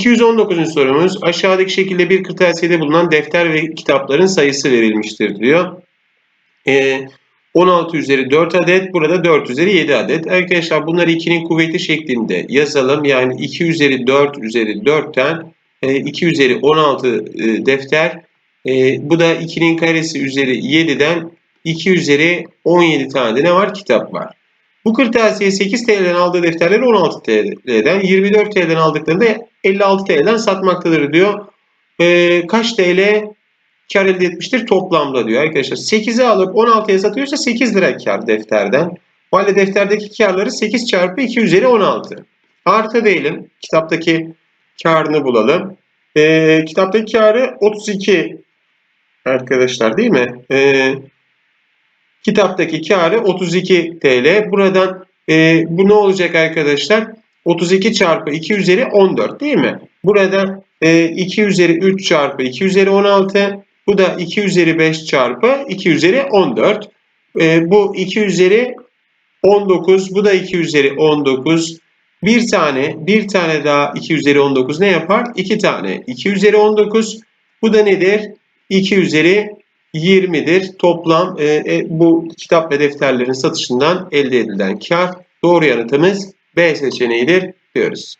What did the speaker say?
219. sorumuz aşağıdaki şekilde bir kırtasiyede bulunan defter ve kitapların sayısı verilmiştir diyor. Ee, 16 üzeri 4 adet, burada 4 üzeri 7 adet. Arkadaşlar bunları 2'nin kuvveti şeklinde yazalım. Yani 2 üzeri 4 üzeri 4'ten e, 2 üzeri 16 e, defter. E, bu da 2'nin karesi üzeri 7'den 2 üzeri 17 tane de ne var? Kitap var. Bu kırtasiye 8 TL'den aldığı defterleri 16 TL'den, 24 TL'den aldıklarında 56 TL'den satmaktadır diyor. Ee, kaç TL kar elde etmiştir toplamda diyor arkadaşlar. 8'i alıp 16'ya satıyorsa 8 lira kar defterden. O halde defterdeki karları 8 çarpı 2 üzeri 16. Artı diyelim. Kitaptaki karını bulalım. Ee, kitaptaki karı 32 arkadaşlar değil mi? Ee, kitaptaki karı 32 TL. Buradan e, bu ne olacak arkadaşlar? 32 çarpı 2 üzeri 14 değil mi? Burada e, 2 üzeri 3 çarpı 2 üzeri 16. Bu da 2 üzeri 5 çarpı 2 üzeri 14. E, bu 2 üzeri 19. Bu da 2 üzeri 19. Bir tane, bir tane daha 2 üzeri 19 ne yapar? 2 tane 2 üzeri 19. Bu da nedir? 2 üzeri 20'dir. Toplam e, e, bu kitap ve defterlerin satışından elde edilen kar. Doğru yanıtımız B seçeneğidir diyoruz.